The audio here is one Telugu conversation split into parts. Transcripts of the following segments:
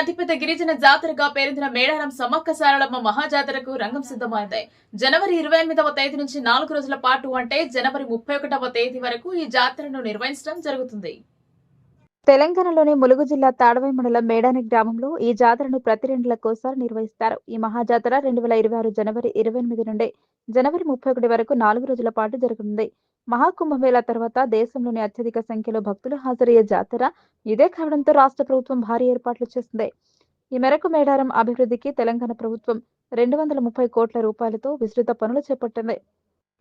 అతిపెద్ద గిరిజన జాతరగా పేరొందిన మేడారం సమ్మక్క సారలమ్మ మహాజాతరకు రంగం సిద్ధమైంది. జనవరి ఇరవై ఎనిమిదవ తేదీ నుంచి నాలుగు రోజుల పాటు అంటే జనవరి ముప్పై ఒకటవ తేదీ వరకు ఈ జాతరను నిర్వహించడం జరుగుతుంది. తెలంగాణలోని ములుగు జిల్లా తాడవై మండలం మేడాని గ్రామంలో ఈ జాతరను ప్రతి రెండులకోసారి నిర్వహిస్తారు. ఈ మహాజాతర రెండు వేల ఇరవై ఆరు జనవరి ఇరవై ఎనిమిది నుండి జనవరి ముప్పై ఒకటి వరకు నాలుగు రోజుల పాటు జరుగుతుంది మహాకుంభమేళా తర్వాత దేశంలోని అత్యధిక సంఖ్యలో భక్తులు హాజరయ్యే జాతర ఇదే కావడంతో రాష్ట్ర ప్రభుత్వం భారీ ఏర్పాట్లు చేసింది. ఈ మేరకు మేడారం అభివృద్ధికి తెలంగాణ ప్రభుత్వం రెండు వందల ముప్పై కోట్ల రూపాయలతో విస్తృత పనులు చేపట్టింది.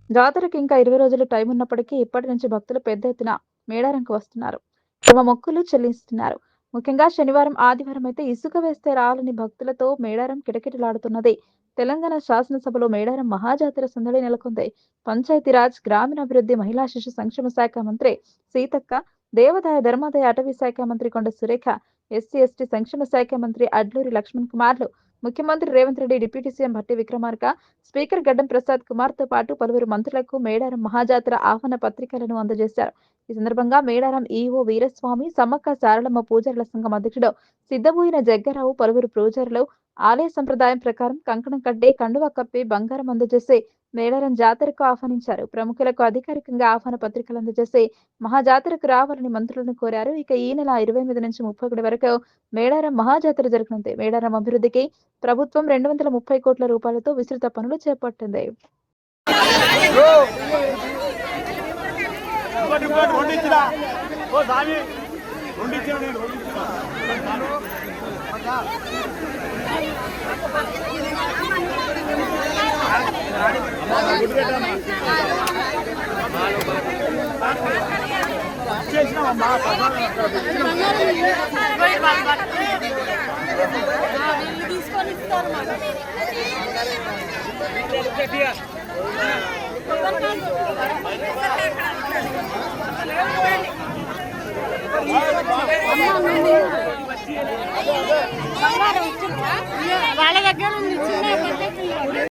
జాతరకు ఇంకా ఇరవై రోజులు టైం ఉన్నప్పటికీ ఇప్పటి నుంచి భక్తులు పెద్ద ఎత్తున మేడారంకు వస్తున్నారు. తమ మొక్కులు చెల్లిస్తున్నారు. ముఖ్యంగా శనివారం ఆదివారం అయితే ఇసుక వేస్తే రాలని భక్తులతో మేడారం కిటకిటలాడుతున్నది. తెలంగాణ శాసనసభలో మేడారం మహాజాతర సందడి నెలకొంది. పంచాయతీరాజ్ గ్రామీణాభివృద్ధి మహిళా శిశు సంక్షేమ శాఖ మంత్రి సీతక్క దేవాదాయ ధర్మాదాయ అటవీ శాఖ మంత్రి కొండ సురేఖ ఎస్సీ ఎస్టీ సంక్షేమ శాఖ మంత్రి అడ్లూరి లక్ష్మణ్ కుమార్లు ముఖ్యమంత్రి Revanth Reddy deputy CM Bhatti Vikramarka speaker Gaddam Prasad కుమార్తో పాటు పలువురు మంత్రులకు మేడారం మహాజాతర ఆహ్వాన పత్రికలను అందజేశారు. ఈ సందర్భంగా మేడారం ఈఓ వీరస్వామి సమ్మక్క సారలమ్మ పూజారుల సంఘం అధ్యక్షుడు సిద్ధబోయిన జగ్గారావు పలువురు పూజారులు ఆలయ సంప్రదాయం ప్రకారం కంకణం కట్టి కండువ కప్పి బంగారం అందజేసి మేడారం జాతరకు ఆహ్వానించారు. ప్రముఖులకు అధికారికంగా ఆహ్వాన పత్రికలు అందజేసి మహాజాతరకు రావాలని మంత్రులను కోరారు. ఇక ఈ నెల ఇరవై ఎనిమిది నుంచి ముప్పై ఒకటి వరకు మేడారం మహాజాతర జరగనుంది. మేడారం అభివృద్ధికి ప్రభుత్వం రెండు వందల ముప్పై కోట్ల రూపాయలతో విస్తృత పనులు చేపట్టింది. ఓ తీసుకొని ఇస్తారు ఇచ్చిన నేను రెండు